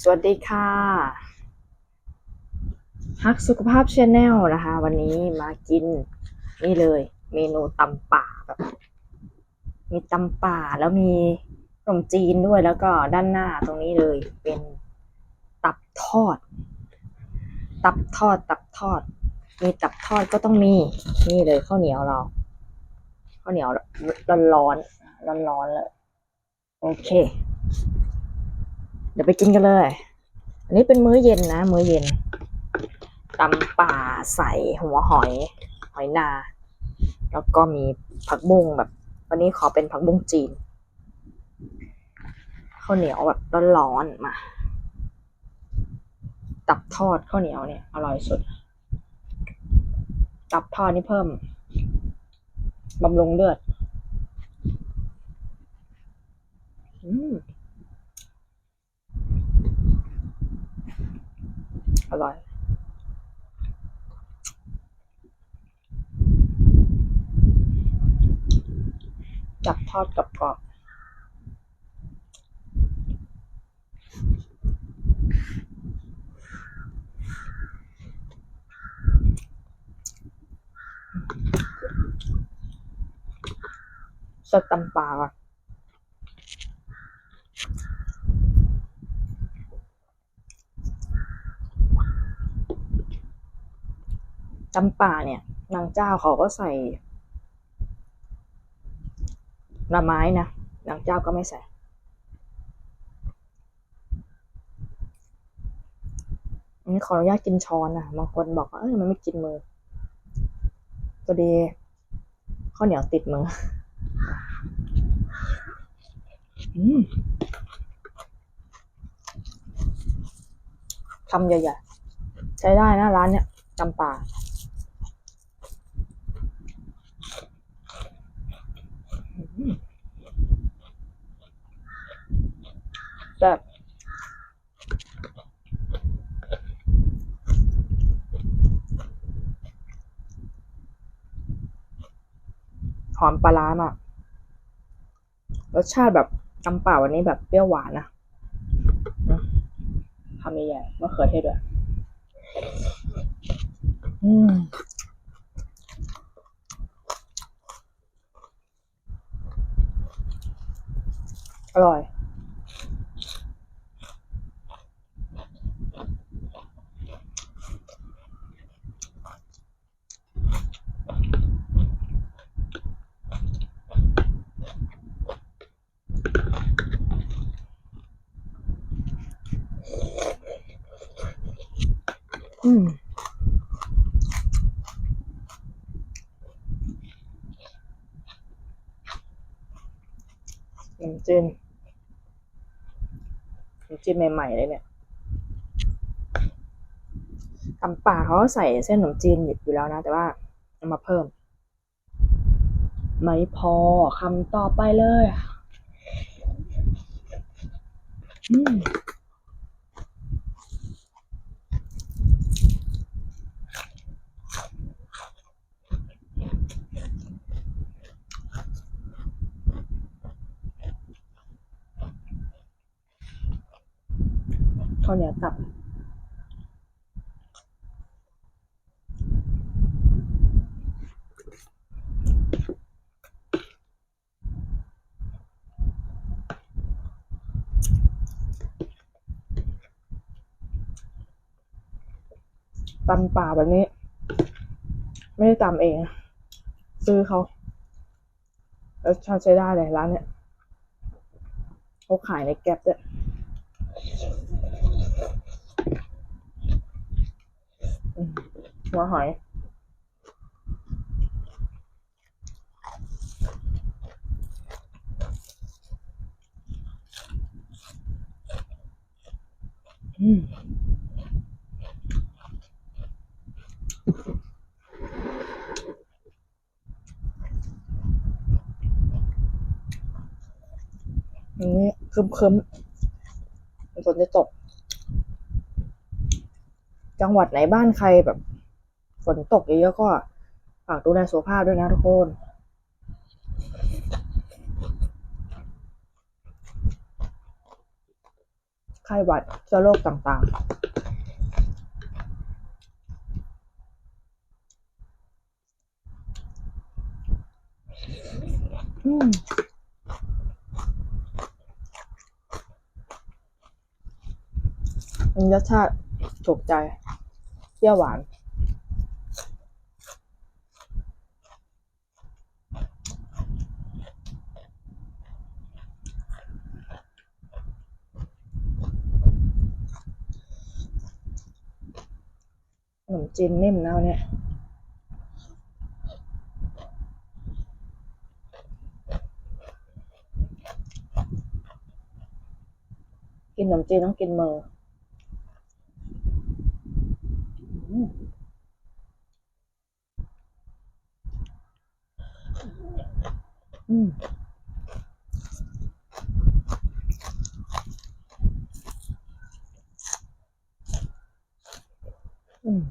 สวัสดีค่ะ ฮักสุขภาพชาแนลนะคะ วันนี้มากินนี่เลย เมนูตำป่าแบบมีตำป่าแล้วมีขนมจีนด้วยแล้วก็ด้านหน้าตรงนี้เลยเป็นตับทอด ตับทอดตับทอด มีตับทอดก็ต้องมีนี่เลยข้าวเหนียวเราข้าวเหนียวร้อนร้อนร้อนร้อนเลยโอเค ดี๋ยวไปกินกันเลย อันนี้เป็นมื้อเย็นนะ มื้อเย็นตำป่าใส่หัวหอย หอยนา แล้วก็มีผักบุ้งแบบ วันนี้ขอเป็นผักบุ้งจีนข้าวเหนียวแบบร้อนๆมา ตับทอดข้าวเหนียวเนี่ย อร่อยสุด ตับทอดนี่เพิ่มบำรุงเลือด อืม อร่อย จับทอดกับกรอบสดตำปลาก่อน ตำป่าเนี่ย นางเจ้าเขาก็ใส่หน่อไม้นะนางเจ้าก็ไม่ใส่อันนี้ขออนุญาตกินช้อนนะบางคนบอกว่าเอ้ยมันไม่กินมือพอดีข้าวเหนียวติดมืออืมคำใหญ่ๆใช้ได้นะร้านเนี้ยจำป่า แซ่บหอมปลาร้ามากรสชาติแบบตำป่าวันนี้แบบเปรี้ยวหวานนะนะทำใหญ่ๆมะเขือเทศด้วยอืมอร่อย น้ำจิ้มน้ำจิ้มใหม่ๆเลยเนี่ยตำป่าเขาใส่เส้นขนมจีนอยู่แล้วนะ แต่ว่าเอามาเพิ่ม ไม่พอคำต่อไปเลย อืม ข้าวเหนียวตับตำป่าแบบนี้ ไม่ได้ตำเอง ซื้อเขาแล้วชาติใช้ได้เลยร้านเนี้ยเขาขายในแก๊ปด้วย อืม หัวหอยอืมอันนี้ครึมฝนจะตก จังหวัดไหนบ้านใครแบบ นตกเยอะๆก็ฝากดูแลสุขภาพด้วยนะทุกคนไข้หวัดเชื้อโรคต่างๆอืมมันรสชาติถูกใจ เปรี้ยวหวาน จนนิ่มนะวันเนี่ยกินขนมจีนต้องกินมืออืมอืม อืม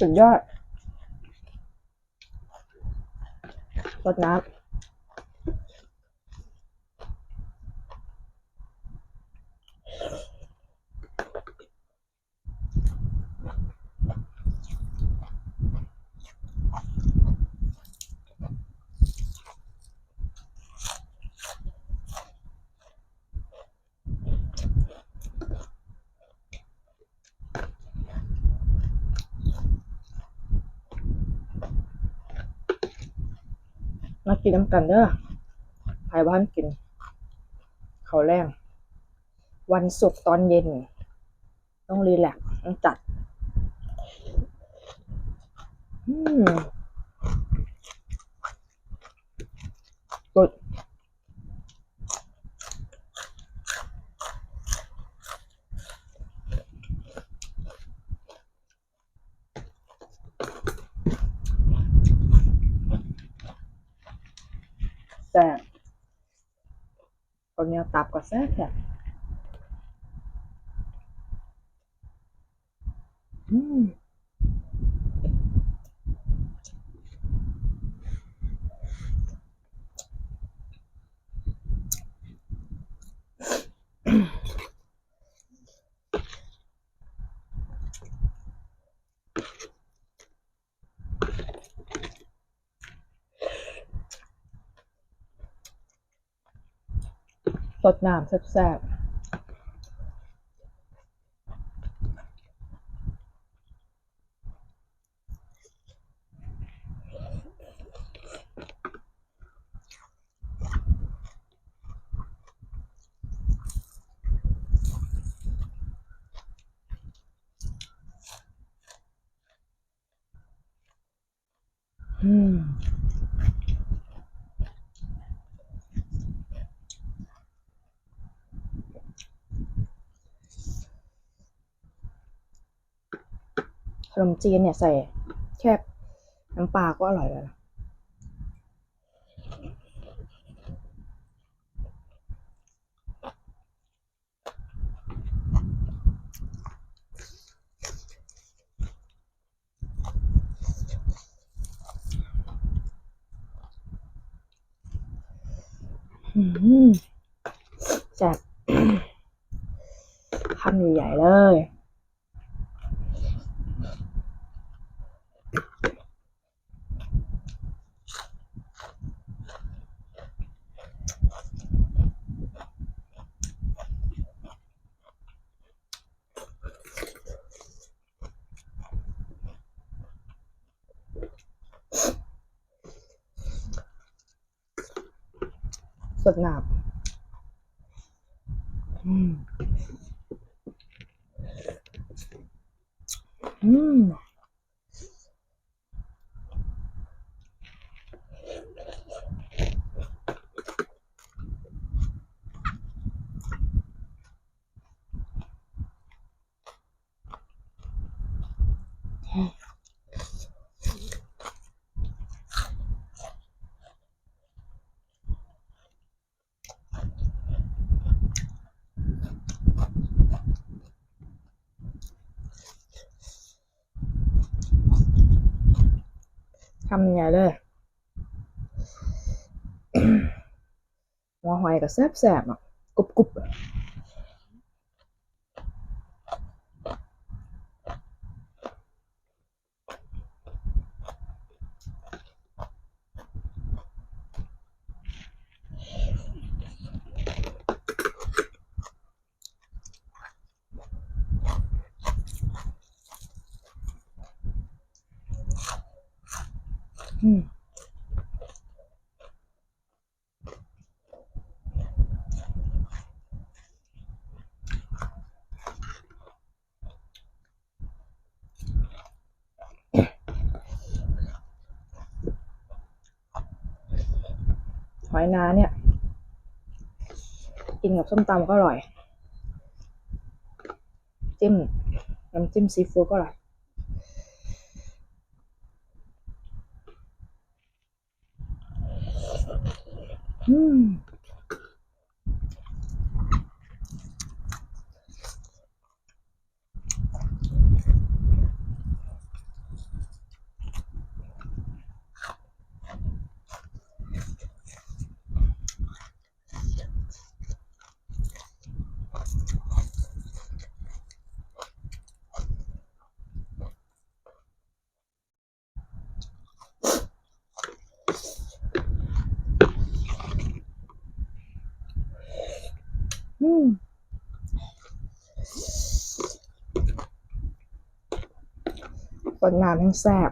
สุดยอดรดน้ำ กินน้ำกันเด้อภายบ้านกินเขาวแรงวันศุกร์ตอนเย็น ต้องรีแลกซ์ต้องจัดอืมกด แซ่บคนเนี้ยตับก็แซ่บแซ่บอืม สดน้ำแซ่บๆอืม ข นมจีนเนี่ยใส่แค่น้ำปลาก็อร่อยแล้วนะอืมแซ่บคำใหญ่ๆเลย สดหนาบอืม อืม ทำใหญ่เลยหัวหอยก็แซ่บๆอะกรุบกรุบ อืม หอยนาเนี่ย กินกับส้มตำก็อร่อย จิ้มน้ำจิ้มซีฟู้ดก็อร่อย อื ดน้ำทั้งแสบ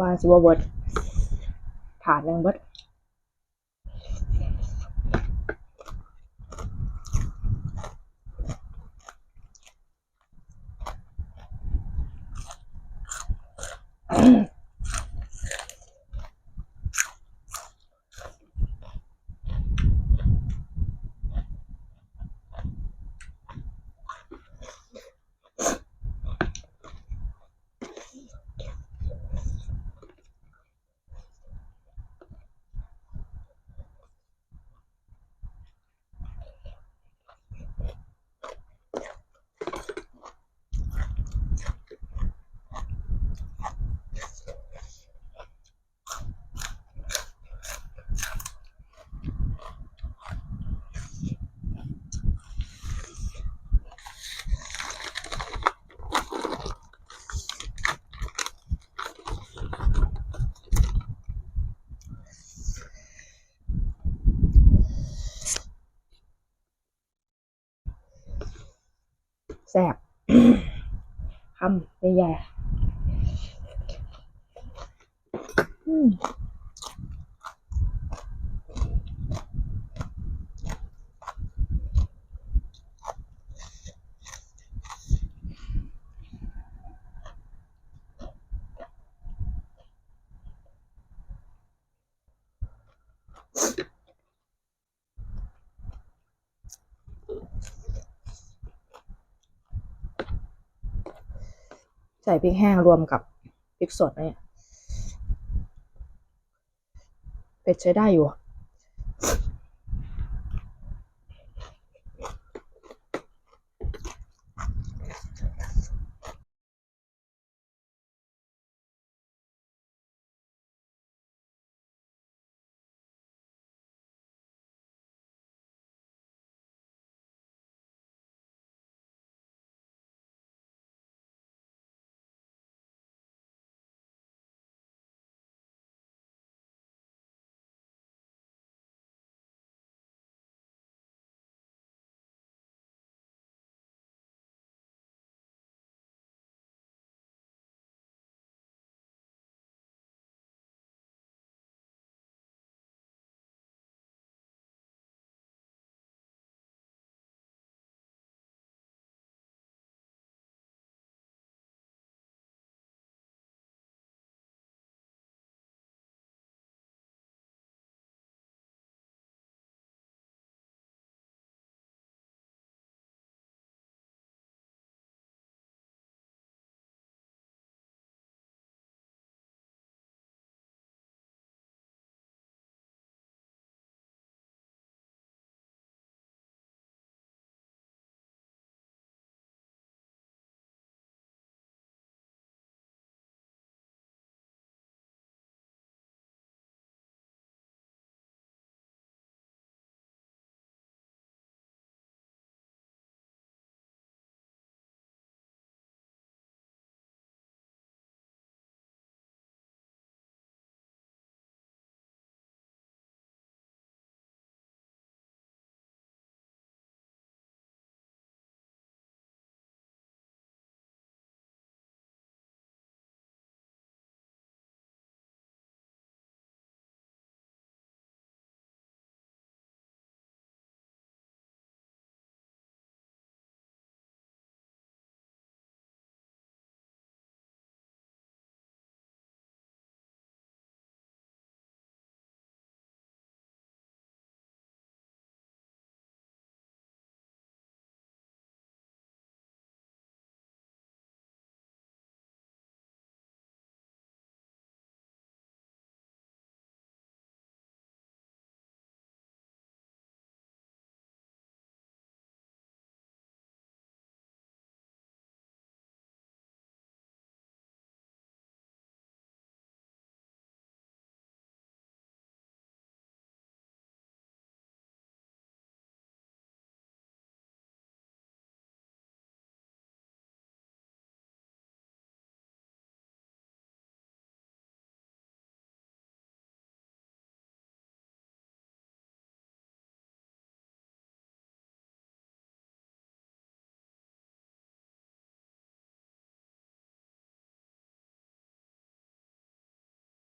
วานสิบเบิร์ดถาดหนึ่งเบิร์ด ซ่บคำใหญ่ๆ ใส่พริกแห้งรวมกับพริกสดเนี่ยเป็ดใช้ได้อยู่